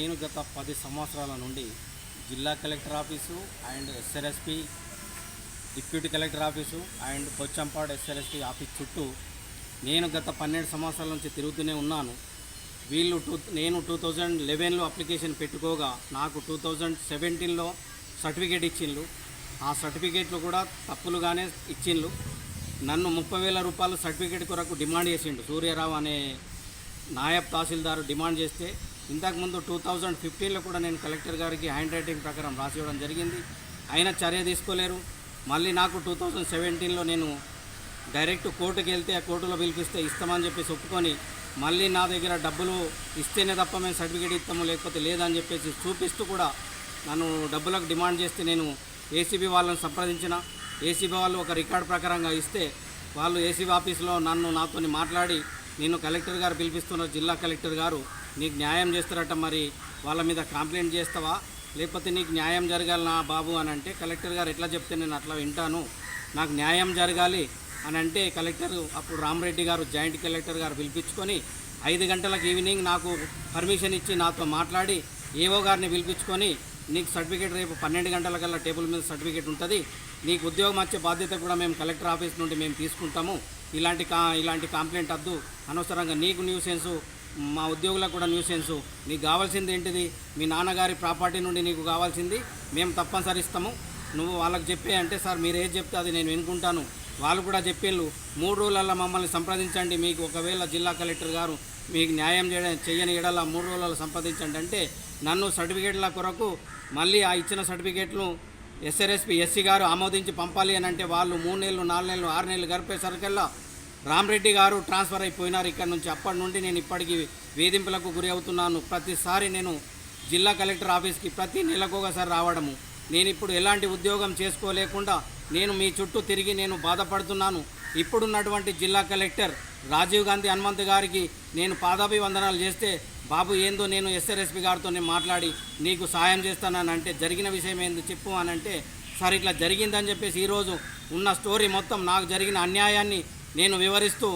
నేను గత పది సంవత్సరాల నుండి జిల్లా collector office and SRSP deputy collector office and Kochampadu SRSP office చుట్టూ నేను గత పన్నెండు సంవత్సరాల నుంచి తిరుగుతూనే ఉన్నాను. వీళ్ళు టూ నేను టూ థౌజండ్ లెవెన్లో అప్లికేషన్ పెట్టుకోగా నాకు టూ థౌజండ్ సెవెంటీన్లో సర్టిఫికేట్ ఇచ్చిండ్రు. ఆ సర్టిఫికేట్లు కూడా తప్పులుగానే ఇచ్చిండ్రు. నన్ను ముప్పై వేల రూపాయలు సర్టిఫికేట్ కొరకు డిమాండ్ చేసిండు. సూర్యారావు అనే నాయబ్ తహసీల్దారు డిమాండ్ చేస్తే ఇంతకుముందు టూ థౌజండ్ ఫిఫ్టీన్లో కూడా నేను కలెక్టర్ గారికి హ్యాండ్ రైటింగ్ ప్రకారం రాసి ఇవ్వడం జరిగింది. అయినా చర్య తీసుకోలేరు. మళ్ళీ నాకు టూ థౌజండ్ సెవెంటీన్లో నేను డైరెక్ట్ కోర్టుకి వెళ్తే ఆ కోర్టులో పిలిపిస్తే ఇస్తామని చెప్పేసి ఒప్పుకొని మళ్ళీ నా దగ్గర డబ్బులు ఇస్తేనే తప్ప మేము సర్టిఫికేట్ ఇస్తాము లేకపోతే లేదని చెప్పేసి చూపిస్తూ కూడా నన్ను డబ్బులకు డిమాండ్ చేస్తే నేను ఏసీబీ వాళ్ళని సంప్రదించిన. ఏసీబీ వాళ్ళు ఒక రికార్డ్ ప్రకారంగా ఇస్తే వాళ్ళు ఏసీబీ ఆఫీస్లో నన్ను నాతోని మాట్లాడి నేను కలెక్టర్ గారు పిలిపిస్తున్న జిల్లా కలెక్టర్ గారు. నీకు న్యాయం చేస్తారట మరి. వాళ్ళ మీద కంప్లైంట్ చేస్తావా? లేకపోతే నీకు న్యాయం జరగాలనా బాబు అని అంటే కలెక్టర్ గారు ఎట్లా చెప్తే నేను అట్లా వింటాను. నాకు న్యాయం జరగాలి అని అంటే కలెక్టర్ అప్పుడు రామరెడ్డి గారు జాయింట్ కలెక్టర్ గారు పిలిపించుకొని ఐదు గంటలకు ఈవినింగ్ నాకు పర్మిషన్ ఇచ్చి నాతో మాట్లాడి ఏవో గారిని పిలిపించుకొని నీకు సర్టిఫికేట్ రేపు పన్నెండు గంటలకల్లా టేబుల్ మీద సర్టిఫికేట్ ఉంటుంది. నీకు ఉద్యోగం వచ్చే బాధ్యత కూడా మేము కలెక్టర్ ఆఫీస్ నుండి మేము తీసుకుంటాము. ఇలాంటి కా ఇలాంటి కంప్లైంట్ వద్దు. అనవసరంగా నీకు న్యూసెన్సు మా ఉద్యోగులకు కూడా న్యూసెన్స్ నీకు కావాల్సింది ఏంటిది? మీ నాన్నగారి ప్రాపర్టీ నుండి నీకు కావాల్సింది. మేము తప్పనిసరి ఇస్తాము. నువ్వు వాళ్ళకి చెప్పే అంటే సార్ మీరు ఏది చెప్తే అది నేను వినుకుంటాను. వాళ్ళు కూడా చెప్పేళ్ళు మూడు రోజులలో మమ్మల్ని సంప్రదించండి. మీకు ఒకవేళ జిల్లా కలెక్టర్ గారు మీకు న్యాయం చేయడం చేయని ఎడల మూడు రోజులలో సంప్రదించండి. అంటే నన్ను సర్టిఫికేట్ల కొరకు మళ్ళీ ఆ ఇచ్చిన సర్టిఫికేట్లు ఎస్ఆర్ఎస్పి ఎస్సీ గారు ఆమోదించి పంపాలి అని అంటే వాళ్ళు మూడు నెలలు నాలుగు నెలలు ఆరు నెలలు గడిపేసరికల్లా రామరెడ్డి గారు ట్రాన్స్ఫర్ అయిపోయినారు ఇక్కడ నుంచి. అప్పటి నుండి నేను ఇప్పటికీ వేధింపులకు గురి అవుతున్నాను. ప్రతిసారి నేను జిల్లా కలెక్టర్ ఆఫీస్కి ప్రతి నెలకు ఒకసారి రావడము. నేను ఇప్పుడు ఎలాంటి ఉద్యోగం చేసుకోలేకుండా నేను మీ చుట్టూ తిరిగి నేను బాధపడుతున్నాను. ఇప్పుడున్నటువంటి జిల్లా కలెక్టర్ రాజీవ్ గాంధీ హనుమంత్ గారికి నేను పాదాభివందనాలు చేస్తే బాబు ఏందో నేను ఎస్ఆర్ఎస్పి గారితో నేను మాట్లాడి నీకు సాయం చేస్తానని అంటే జరిగిన విషయం ఏందో చెప్పు అని అంటే సార్ ఇట్లా జరిగిందని చెప్పేసి ఈరోజు ఉన్న స్టోరీ మొత్తం నాకు జరిగిన అన్యాయాన్ని నేను వివరిస్తూ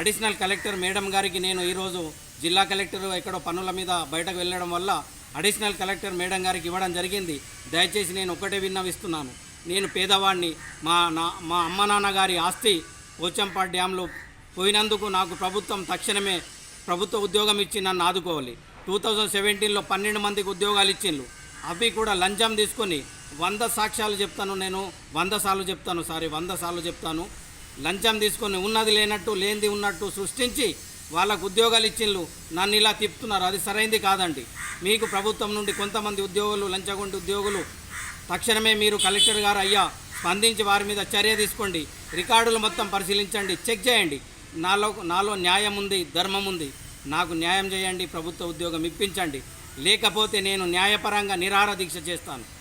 అడిషనల్ కలెక్టర్ మేడం గారికి నేను ఈరోజు జిల్లా కలెక్టర్ ఎక్కడో పనుల మీద బయటకు వెళ్ళడం వల్ల అడిషనల్ కలెక్టర్ మేడం గారికి ఇవ్వడం జరిగింది. దయచేసి నేను ఒకటే విన్నవిస్తున్నాను. నేను పేదవాడిని మా నా మా అమ్మ నాన్నగారి ఆస్తి పోచంపాడు డ్యాంలో పోయినందుకు నాకు ప్రభుత్వం తక్షణమే ప్రభుత్వ ఉద్యోగం ఇచ్చి నన్ను ఆదుకోవాలి. టూ థౌజండ్ సెవెంటీన్లో పన్నెండు మందికి ఉద్యోగాలు ఇచ్చిండ్రు అవి కూడా లంచం తీసుకొని వంద సాక్ష్యాలు చెప్తాను నేను. వంద సార్లు చెప్తాను సారీ వంద సార్లు చెప్తాను. లంచం తీసుకొని ఉన్నది లేనట్టు లేనిది ఉన్నట్టు సృష్టించి వాళ్ళకు ఉద్యోగాలు ఇచ్చిండ్రు నన్ను ఇలా తిప్పుతున్నారు. అది సరైంది కాదండి. మీకు ప్రభుత్వం నుండి కొంతమంది ఉద్యోగులు లంచగొండి ఉద్యోగులు తక్షణమే మీరు కలెక్టర్ గారు అయ్యా స్పందించి వారి మీద చర్య తీసుకోండి. రికార్డులు మొత్తం పరిశీలించండి. చెక్ చేయండి. నాలో నాలో న్యాయం ఉంది ధర్మం ఉంది. నాకు న్యాయం చేయండి ప్రభుత్వ ఉద్యోగం ఇప్పించండి. లేకపోతే నేను న్యాయపరంగా నిరాహార దీక్ష చేస్తాను.